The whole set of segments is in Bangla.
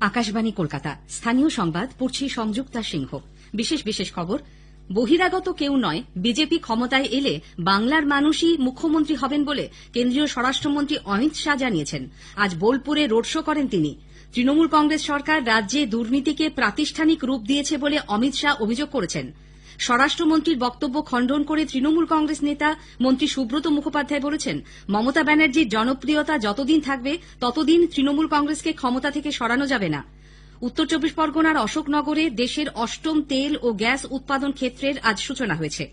আকাশবাণী কলকাতা। স্থানীয় সংবাদ পড়ছি সংযুক্তা সিংহ। বিশেষ বিশেষ খবর, বহিরাগত কেউ নয়, বিজেপি ক্ষমতায় এলে বাংলার মানুষই মুখ্যমন্ত্রী হবেন বলে কেন্দ্রীয় স্বরাষ্ট্রমন্ত্রী অমিত শাহ জানিয়েছেন। আজ বোলপুরে রোড শো করেন তিনি। তৃণমূল কংগ্রেস সরকার রাজ্যে দুর্নীতিকে প্রাতিষ্ঠানিক রূপ দিয়েছে বলে অমিত শাহ অভিযোগ করেছেন। স্বরাষ্ট্রমন্ত্রীর বক্তব্য খণ্ডন করে তৃণমূল কংগ্রেস নেতা মন্ত্রী সুব্রত মুখোপাধ্যায় বলেছেন, মমতা ব্যানার্জির জনপ্রিয়তা যতদিন থাকবে, ততদিন তৃণমূল কংগ্রেসকে ক্ষমতা থেকে সরানো যাবে না। উত্তর চব্বিশ পরগনার অশোকনগরে দেশের অষ্টম তেল ও গ্যাস উৎপাদন ক্ষেত্রের আজ সূচনা হয়েছে।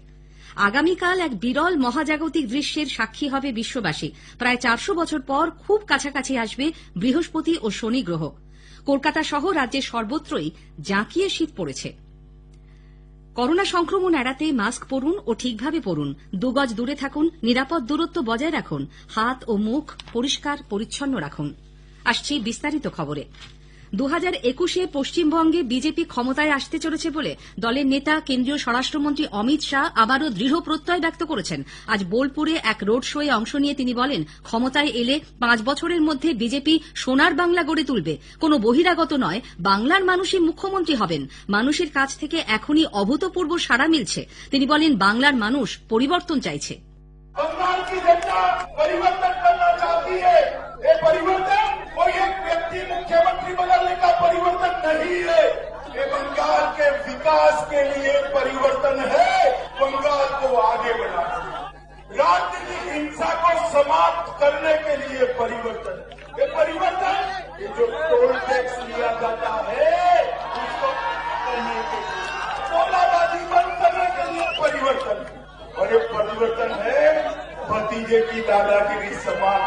আগামীকাল এক বিরল মহাজাগতিক দৃশ্যের সাক্ষী হবে বিশ্ববাসী। প্রায় চারশো বছর পর খুব কাছাকাছি আসবে বৃহস্পতি ও শনি গ্রহ। কলকাতা সহ রাজ্যের সর্বত্রই জাঁকিয়ে শীত পড়েছে। করোনা সংক্রমণ এড়াতে মাস্ক পরুন ও ঠিকভাবে পরুন। দুগজ দূরে থাকুন, নিরাপদ দূরত্ব বজায় রাখুন। হাত ও মুখ পরিষ্কার, পরিচ্ছন্ন রাখুন। আসছি বিস্তারিত খবরে দু হাজার একুশে পশ্চিমবঙ্গে বিজেপি ক্ষমতায় আসতে চলেছে বলে দলের নেতা কেন্দ্রীয় স্বরাষ্ট্রমন্ত্রী অমিত শাহ আবারও দৃঢ় প্রত্যয় ব্যক্ত করেছেন আজ বোলপুরে এক রোড শোয়ে অংশ নিয়ে তিনি বলেন ক্ষমতায় এলে পাঁচ বছরের মধ্যে বিজেপি সোনার বাংলা গড়ে তুলবে কোনো বহিরাগত নয় বাংলার মানুষই মুখ্যমন্ত্রী হবেন মানুষের কাছ থেকে এখনই অভূতপূর্ব সাড়া মিলছে তিনি বলেন বাংলার মানুষ পরিবর্তন চাইছে बंगाल की जनता परिवर्तन करना चाहती है ये परिवर्तन कोई एक व्यक्ति नहीं है ये बंगाल के विकास के लिए परिवर्तन है, बंगाल को आगे बढ़ाना राजनीतिक हिंसा को समाप्त करने के लिए परिवर्तन ये परिवर्तन, ये जो टोल टैक्स लिया जाता है, उसको करने के लिए तोलाबाजी बंद करने के लिए परिवर्तन और ये परिवर्तन है भतीजे की दादागिरी समाप्त का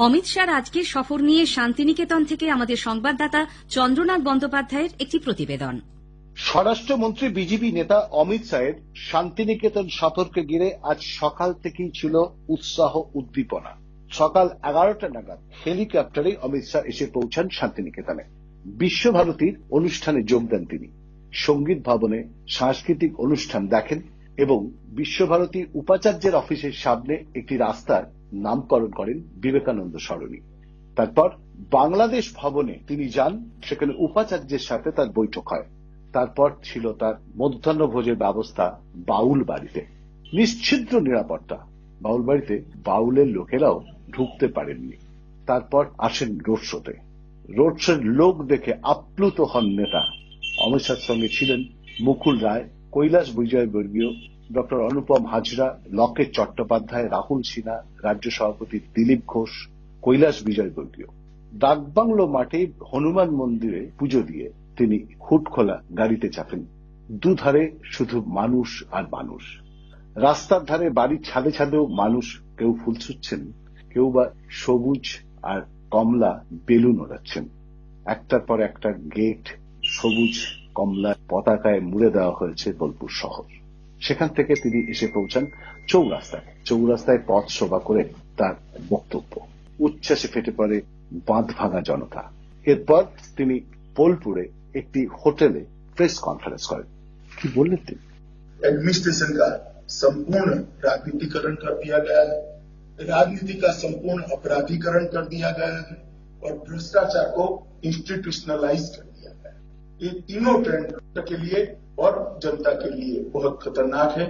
অমিত শাহর আজকের সফর নিয়ে শান্তিনিকেতন থেকে আমাদের সংবাদদাতা চন্দ্রনাথ বন্দ্যোপাধ্যায়ের একটি প্রতিবেদন। স্বরাষ্ট্রমন্ত্রী, বিজেপি নেতা অমিত শাহের শান্তিনিকেতন সফরকে ঘিরে আজ সকাল থেকেই ছিল উৎসাহ উদ্দীপনা। সকাল এগারোটা নাগাদ হেলিকপ্টারে অমিত শাহ এসে পৌঁছান শান্তিনিকেতনে। বিশ্বভারতীর অনুষ্ঠানে যোগ দেন তিনি। সংগীত ভবনে সাংস্কৃতিক অনুষ্ঠান দেখেন এবং বিশ্বভারতী উপাচার্যের অফিসের সামনে একটি রাস্তার নামকরণ করেন বিবেকানন্দ সরণি। তারপর বাংলাদেশ ভবনে তিনি যান, সেখানে উপাচার্যের সাথে তার বৈঠক হয়। তারপর ছিল তার মধ্যাহ্ন ভোজের ব্যবস্থা বাউল বাড়িতে। নিশ্ছিদ্র নিরাপত্তা। বাউল বাড়িতে বাউলের লোকেরাও ঢুকতে পারেননি। তারপর আসেন রোড শোতে। রোড শোর লোক দেখে আপ্লুত হন নেতা। অমিত শাহর সঙ্গে ছিলেন মুকুল রায় কৈলাস বিজয়বর্গীয় ডক্টর অনুপম হাজরা, লকেট চট্টোপাধ্যায়, রাহুল সিনহা, রাজ্য সভাপতি দিলীপ ঘোষ, কৈলাস বিজয়বর্গীয় ডাকবাংলো মাঠে হনুমান মন্দিরে পুজো দিয়ে তিনি হুট খোলা গাড়িতে চাপেন। দুধারে শুধু মানুষ আর মানুষ। রাস্তার ধারে বাড়ির ছাদে ছাদেও মানুষ কেউ ফুল ছুটছেন কেউ বা সবুজ আর কমলা বেলুন ওড়াচ্ছেন। একটার পর একটা গেট সবুজ কমলা পতাকায় মুড়ে দেওয়া হয়েছে বোলপুর শহর সেখান থেকে তিনি এসে পৌঁছান চৌরাস্তায় চৌরাস্তায় পথ শোভা করে তার বক্তব্য উচ্ছ্বাসে ফেটে পড়ে বাঁধ ভাঙা জনতা এরপর তিনি বোলপুরে একটি হোটেলে প্রেস কনফারেন্স করেন কি বললেন তিনি एडमिनिस्ट्रेशन का संपूर्ण राजनीतिकरण कर दिया गया है राजनीति का संपूर्ण अपराधीकरण कर दिया गया है और भ्रष्टाचार को इंस्टीट्यूशनलाइज कर दिया गया है ये तीनों ट्रेंड के लिए और जनता के लिए बहुत खतरनाक है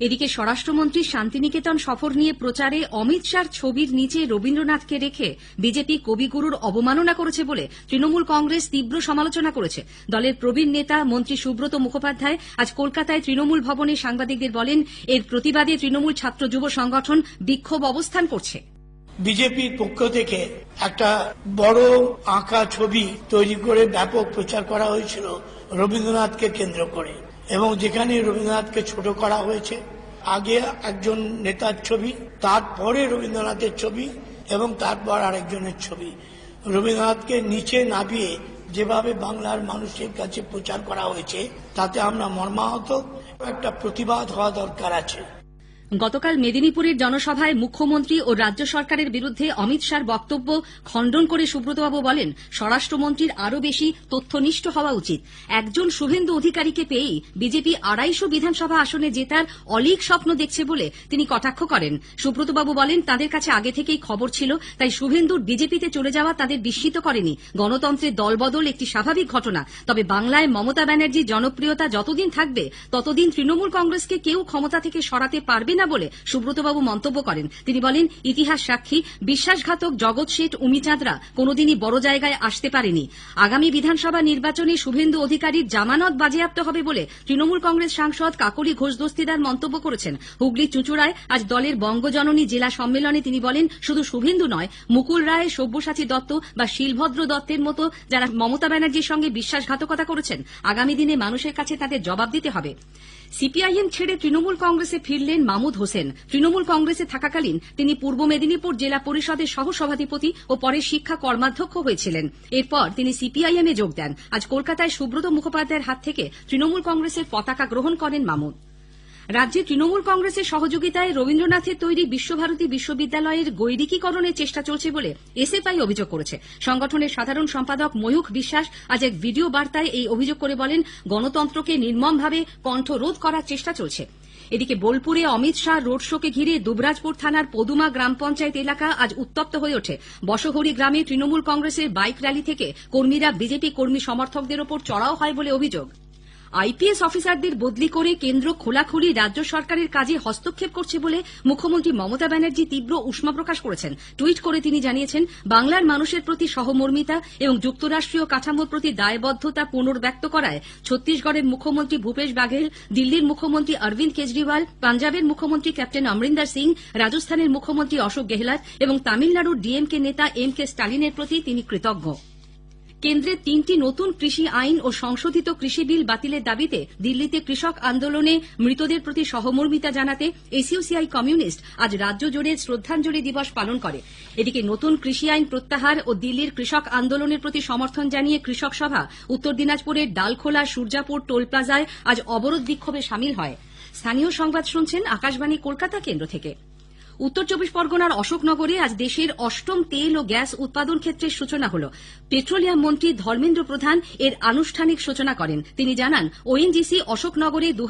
এদিকে স্বরাষ্ট্রমন্ত্রী শান্তিনিকেতন সফর নিয়ে প্রচারে অমিত শাহর ছবির নিচে রবীন্দ্রনাথকে রেখে বিজেপি কবিগুরুর অবমাননা করেছে বলে তৃণমূল কংগ্রেস তীব্র সমালোচনা করেছে দলের প্রবীণ নেতা মন্ত্রী সুব্রত মুখোপাধ্যায় আজ কলকাতায় তৃণমূল ভবনে সাংবাদিকদের বলেন এর প্রতিবাদে তৃণমূল ছাত্র যুব সংগঠন বিক্ষোভ অবস্থান করছে বিজেপির পক্ষ থেকে একটা বড় আঁকা ছবি তৈরি করে ব্যাপক প্রচার করা হয়েছিল রবীন্দ্রনাথকে কেন্দ্র করে। এবং যেখানে রবীন্দ্রনাথকে ছোট করা হয়েছে, আগে একজন নেতার ছবি, তারপরে রবীন্দ্রনাথের ছবি, এবং তারপর আরেকজনের ছবি। রবীন্দ্রনাথকে নিচে নামিয়ে যেভাবে বাংলার মানুষের কাছে প্রচার করা হয়েছে, তাতে আমরা মর্মাহত। একটা প্রতিবাদ হওয়া দরকার আছে। গতকাল মেদিনীপুরের জনসভায় মুখ্যমন্ত্রী ও রাজ্য সরকারের বিরুদ্ধে অমিত শাহর বক্তব্য খণ্ডন করে সুব্রতবাবু বলেন, স্বরাষ্ট্রমন্ত্রীর আরও বেশি তথ্যনিষ্ঠ হওয়া উচিত। একজন শুভেন্দু অধিকারীকে পেয়েই বিজেপি আড়াইশো বিধানসভা আসনে জেতার অলীক স্বপ্ন দেখছে বলে তিনি কটাক্ষ করেন। সুব্রতবাবু বলেন, তাদের কাছে আগে থেকেই খবর ছিল, তাই শুভেন্দুর বিজেপিতে চলে যাওয়া তাদের বিস্মিত করেনি। গণতন্ত্রের দলবদল একটি স্বাভাবিক ঘটনা। তবে বাংলায় মমতা ব্যানার্জির জনপ্রিয়তা যতদিন থাকবে, ততদিন তৃণমূল কংগ্রেসকে কেউ ক্ষমতা থেকে সরাতে পারবে না বলে সুব্রতবাবু মন্তব্য করেন। তিনি বলেন, ইতিহাস সাক্ষী, বিশ্বাসঘাতক জগৎ শেঠ উমিচাঁদরা কোনোদিনই বড় জায়গায় আসতে পারেনি। আগামী বিধানসভা নির্বাচনে শুভেন্দু অধিকারীর জামানত বাজেয়াপ্ত হবে বলে তৃণমূল কংগ্রেস সাংসদ কাকলি ঘোষ দস্তিদার মন্তব্য করেছেন। হুগলি চুঁচুড়ায় আজ দলের বঙ্গজননী জেলা সম্মেলনে তিনি বলেন, শুধু শুভেন্দু নয়, মুকুল রায়, সব্যসাচী দত্ত বা শিলভদ্র দত্তের মতো যারা মমতা ব্যানার্জির সঙ্গে বিশ্বাসঘাতকতা করেছেন, আগামী দিনে মানুষের কাছে তাদের জবাব দিতে হবে। সিপিআইএম ছেড়ে তৃণমূল কংগ্রেসে ফিরলেন মামুদ হোসেন। তৃণমূল কংগ্রেসে থাকাকালীন তিনি পূর্ব মেদিনীপুর জেলা পরিষদের সহসভাধিপতি ও পরে শিক্ষা কর্মাধ্যক্ষ হয়েছিলেন। এরপর তিনি সিপিআইএম এ যোগ দেন। আজ কলকাতায় সুব্রত মুখোপাধ্যায়ের হাত থেকে তৃণমূল কংগ্রেসের পতাকা গ্রহণ করেন মামুদ রাজ্যে তৃণমূল কংগ্রেসের সহযোগিতায় রবীন্দ্রনাথের তৈরি বিশ্বভারতী বিশ্ববিদ্যালয়ের গৈরিকীকরণের চেষ্টা চলছে বলে এসএফআই অভিযোগ করেছে। সংগঠনের সাধারণ সম্পাদক ময়ূখ বিশ্বাস আজ এক ভিডিও বার্তায় এই অভিযোগ করে বলেন, গণতন্ত্রকে নির্মমভাবে কণ্ঠরোধ করার চেষ্টা চলছে। এদিকে বোলপুরে অমিত শাহ রোড শোকে ঘিরে দুবরাজপুর থানার পদুমা গ্রাম পঞ্চায়েত এলাকা আজ উত্তপ্ত হয়ে ওঠে। বসহরি গ্রামে তৃণমূল কংগ্রেসের বাইক র্যালি থেকে কর্মীরা বিজেপি কর্মী সমর্থকদের ওপর চড়াও হয় বলে অভিযোগ। আইপিএস অফিসারদের বদলি করে কেন্দ্র খোলাখুলি রাজ্য সরকারের কাজে হস্তক্ষেপ করছে বলে মুখ্যমন্ত্রী মমতা ব্যানার্জি তীব্র উষ্মা প্রকাশ করেছেন। টুইট করে তিনি জানিয়েছেন, বাংলার মানুষের প্রতি সহমর্মিতা এবং যুক্তরাষ্ট্রীয় কাঠামোর প্রতি দায়বদ্ধতা পুনর্ব্যক্ত করায় ছত্তিশগড়ের মুখ্যমন্ত্রী ভূপেশ বাঘেল, দিল্লির মুখ্যমন্ত্রী অরবিন্দ কেজরিওয়াল, পাঞ্জাবের মুখ্যমন্ত্রী ক্যাপ্টেন অমরিন্দর সিং, রাজস্থানের মুখ্যমন্ত্রী অশোক গেহলট এবং তামিলনাড়ুর ডিএমকে নেতা এম কে স্টালিনের প্রতি তিনি কৃতজ্ঞ। কেন্দ্রের তিনটি নতুন কৃষি আইন ও সংশোধিত কৃষি বিল বাতিলের দাবিতে দিল্লিতে কৃষক আন্দোলনে মৃতদের প্রতি সহমর্মিতা জানাতে এসইউসিআই কমিউনিস্ট আজ রাজ্য জুড়ে শ্রদ্ধাঞ্জলি দিবস পালন করে। এদিকে নতুন কৃষি আইন প্রত্যাহার ও দিল্লির কৃষক আন্দোলনের প্রতি সমর্থন জানিয়ে কৃষক সভা উত্তর দিনাজপুরের ডালখোলা, সূর্যাপুর, টোল প্লাজায় আজ অবরোধ বিক্ষোভে সামিল হয়। স্থানীয় সংবাদ শুনছেন আকাশবাণী কলকাতা কেন্দ্র থেকে। উত্তর চব্বিশ পরগনার অশোকনগরে আজ দেশের অষ্টম তেল ও গ্যাস উৎপাদন ক্ষেত্রের সূচনা হল পেট্রোলিয়াম মন্ত্রী ধর্মেন্দ্র প্রধান এর আনুষ্ঠানিক সূচনা করেন তিনি জানান ওএনজিসি অশোকনগরে দু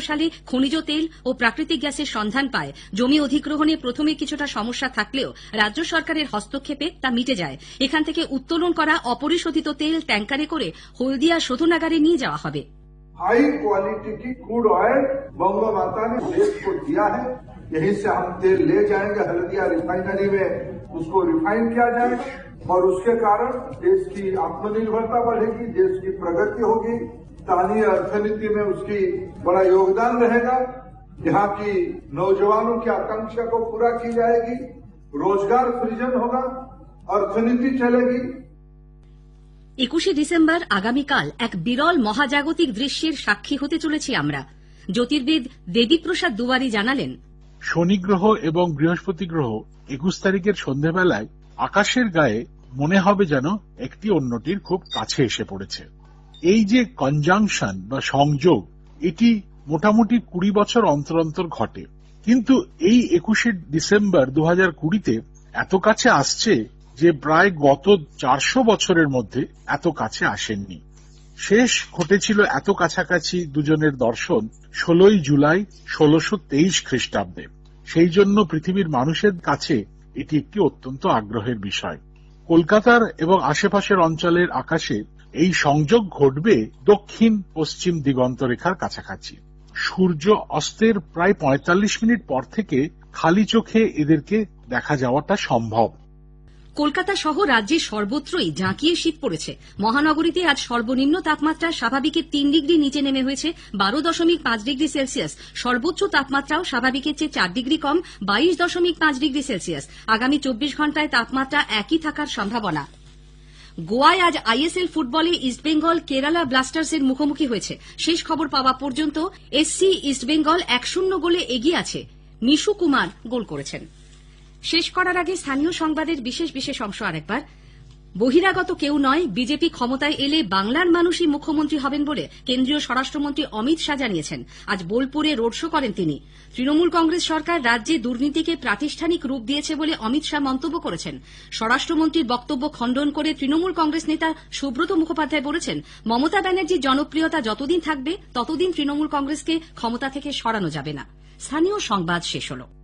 সালে খনিজ তেল ও প্রাকৃতিক গ্যাসের সন্ধান পায় জমি অধিগ্রহণে প্রথমে কিছুটা সমস্যা থাকলেও রাজ্য সরকারের হস্তক্ষেপে তা মিটে যায় এখান থেকে উত্তোলন করা অপরিশোধিত তেল ট্যাঙ্কারে করে হলদিয়া শোধনাগারে নিয়ে যাওয়া হবে हाई क्वालिटी की क्रूड ऑयल बंगो माता ने देश को दिया है यहीं से हम तेल ले जाएंगे हल्दिया रिफाइनरी में उसको रिफाइन किया जाएगा और उसके कारण देश की आत्मनिर्भरता बढ़ेगी देश की प्रगति होगी स्थानीय अर्थनीति में उसकी बड़ा योगदान रहेगा यहाँ की नौजवानों की आकांक्षा को पूरा की जाएगी रोजगार सृजन होगा अर्थनीति चलेगी একুশে ডিসেম্বর আগামীকাল এক বিরল মহাজাগতিক দৃশ্যের সাক্ষী হতে চলেছি আমরা জ্যোতির্বিদ দেবীপ্রসাদ দুয়ারি জানালেন শনি গ্রহ এবং বৃহস্পতি গ্রহ একুশ তারিখের সন্ধেবেলায় আকাশের গায়ে মনে হবে যেন একটি অন্যটির খুব কাছে এসে পড়েছে। এই যে কনজাংশন বা সংযোগ, এটি মোটামুটি কুড়ি বছর অন্তর অন্তর ঘটে। কিন্তু এই একুশে ডিসেম্বর দু হাজার কুড়িতে এত কাছে আসছে যে প্রায় গত চারশো বছরের মধ্যে এত কাছে আসেননি। শেষ ঘটেছিল এত কাছাকাছি দুজনের দর্শন ষোলোই জুলাই ষোলোশো তেইশ খ্রিস্টাব্দে। সেই জন্য পৃথিবীর মানুষের কাছে এটি একটি অত্যন্ত আগ্রহের বিষয়। কলকাতার এবং আশেপাশের অঞ্চলের আকাশে এই সংযোগ ঘটবে দক্ষিণ পশ্চিম দিগন্ত রেখার কাছাকাছি। সূর্য অস্তের প্রায় পঁয়তাল্লিশ মিনিট পর থেকে খালি চোখে এদেরকে দেখা যাওয়াটা সম্ভব। কলকাতা সহ রাজ্যের সর্বত্রই জাঁকিয়ে শীত পড়েছে। মহানগরীতে আজ সর্বনিম্ন তাপমাত্রা স্বাভাবিকের তিন ডিগ্রি নিচে নেমে হয়েছে। বারো দশমিক পাঁচ ডিগ্রি সেলসিয়াস। সর্বোচ্চ তাপমাত্রাও স্বাভাবিকের চেয়ে চার ডিগ্রি কম, বাইশ দশমিক পাঁচ ডিগ্রি সেলসিয়াস। আগামী চব্বিশ ঘন্টায় তাপমাত্রা একই থাকার সম্ভাবনা। গোয়ায় আজ আইএসএল ফুটবলে ইস্টবেঙ্গল কেরালা ব্লাস্টার্সের মুখোমুখি হয়েছে। শেষ খবর পাওয়া পর্যন্ত এসসি ইস্টবেঙ্গল এক শূন্য গোলে এগিয়ে আছে। নিশু কুমার গোল করেছেন। শেষ করার আগে স্থানীয় সংবাদের বিশেষ বিশেষ অংশ আরেকবার। বহিরাগত কেউ নয়, বিজেপি ক্ষমতায় এলে বাংলার মানুষই মুখ্যমন্ত্রী হবেন বলে কেন্দ্রীয় স্বরাষ্ট্রমন্ত্রী অমিত শাহ জানিয়েছেন। আজ বোলপুরে রোড শো করেন তিনি। তৃণমূল কংগ্রেস সরকার রাজ্যে দুর্নীতিকে প্রাতিষ্ঠানিক রূপ দিয়েছে বলে অমিত শাহ মন্তব্য করেছেন। স্বরাষ্ট্রমন্ত্রীর বক্তব্য খণ্ডন করে তৃণমূল কংগ্রেস নেতা সুব্রত মুখোপাধ্যায় বলেছেন, মমতা ব্যানার্জির জনপ্রিয়তা যতদিন থাকবে, ততদিন তৃণমূল কংগ্রেসকে ক্ষমতা থেকে সরানো যাবে না। স্থানীয় সংবাদ শেষ হলো।